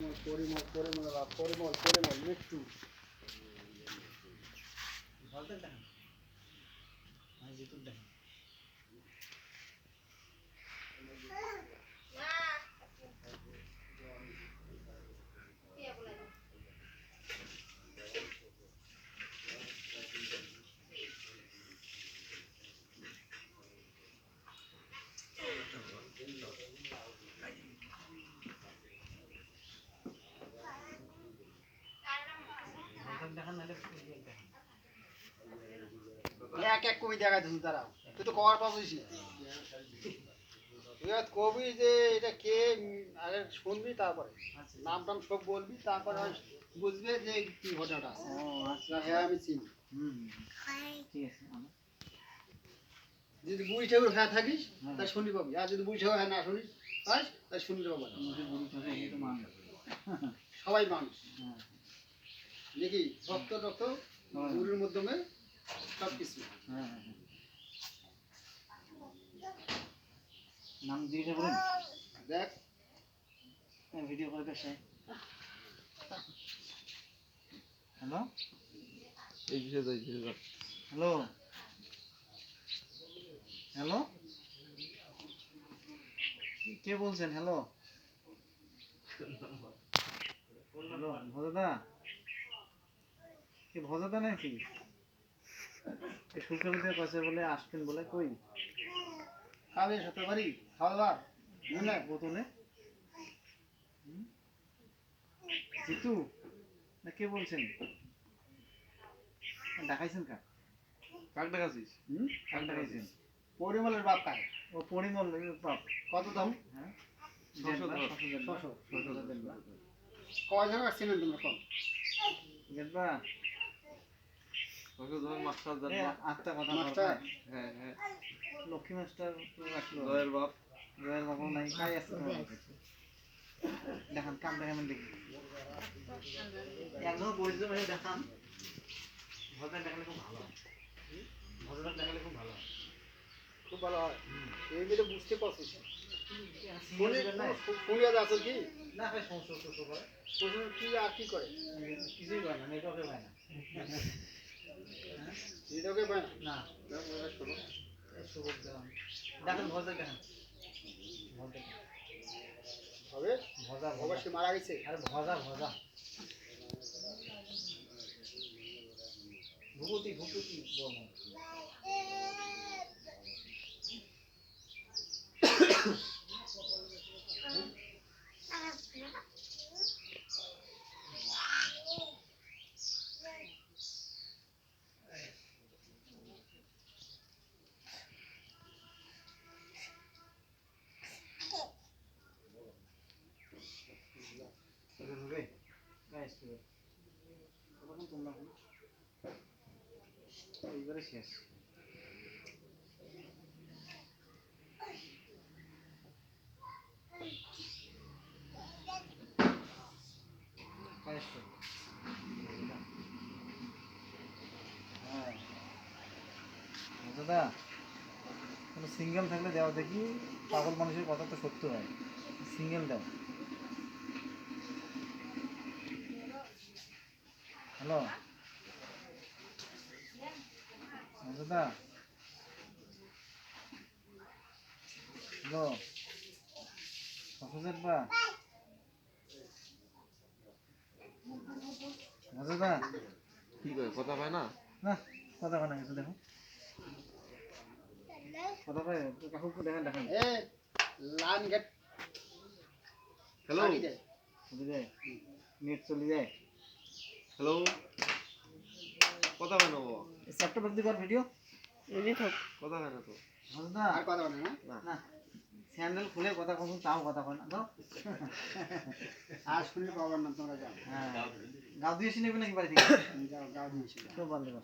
পরিমল পরিমল পরিমল পরিমল মৃত্যু। এক এক কবি দেখা দিচ্ছি তারা তুই তো পাবছিস তুই আর কবি যে এটা কে আগে শুনবি তারপরে। নাম টাম সব বলবি তারপরে বুঝবে যে কি ঘটনাটা আছে। হ্যাঁ আমি চিনি। যদি বুড়ি ঠাকুর হ্যাঁ থাকিস তা শুনি পাবি। আর যদি বুড়ি ঠাকুর হ্যাঁ না শুনিস পাস তা শুনতে পাবো। সবাই মানুষ। দেখি রক্ত রক্ত গুরুর মাধ্যমে সব কিছু নাম দিয়ে বলুন। দেখ। ভিডিও করে হ্যালো? এই বিষয়ে হ্যালো? হ্যালো? কে বলছেন? হ্যালো? হ্যালো ভজাদা কে ভজাদা নাকি? সুখের কাছে বলে আসবেন বলে কই? খাবে সাথে বাড়ি খাওয়া দাওয়া বোতলে। জিতু না কে বলছেন? দেখাইছেন কার? কাক দেখাচ্ছিস? হুম? কার দেখাইছেন? পরিমলের বাপ কায় ও পরিমল বাপ। কত দাম? হ্যাঁ? দেনবা। কয়জন আসছিলেন তোমরা কম? দেনবা? মাস্টার আটটা কথা মাস্টার। হ্যাঁ হ্যাঁ। লক্ষ্মী মাস্টার রাখল। জয়ের বাপ। জয়ের বাবু নাই কাই আছে। দেখান কাম দেখান দেখি। একদম পরিচিত মানে দেখান। ভদ্র দেখালে খুব ভালো হয়। ভদ্র দেখালে খুব ভালো হয়। খুব ভালো হয়। এইগুলো বুঝতে পারছিস শুনিয়া যাচ্ছ কি? না ভাই সমস্যা কি আর কি করে? কিছুই করে না নেটওয়ার্কে হয় না। না না। দেখেন ভদ্র দেখেন। হবে? ভজা ভজা। সে মারা গেছে। আরে ভজা ভজা। ভুকুতি ভুকুতি বলো এইবারে শেষ গাইস তো হ্যাঁ দাদা, কোনো সিঙ্গেল থাকলে দেওয়া দেখি পাগল মানুষের কথা তো সত্য হয়। সিঙ্গেল দাও। হ্যালো দাদা হ্যালো কক্সবাজার বা। দাদা কি করে কথা পায় না? না কথা হয় না কিছু দেখো। কথা পায় কাকুকে দেখেন দেখেন। এ লাইন গেট হ্যালো চলে যায় নেট চলে যায়। হ্যালো কথা পায় না চ্যাপ্টার বাদ দিবার ভিডিও কথা পায় না তো? দাদা আর কথা বলে না? না। না। স্যান্ডেল খুলে কথা কখন তাও কথা কয় না তো আর শুনলে পাবার না তোমরা যাও। হ্যাঁ। গাও দিয়ে নেবে নাকি বাড়ি থেকে? যাও গাও দিয়েছি তো বন্ধ কর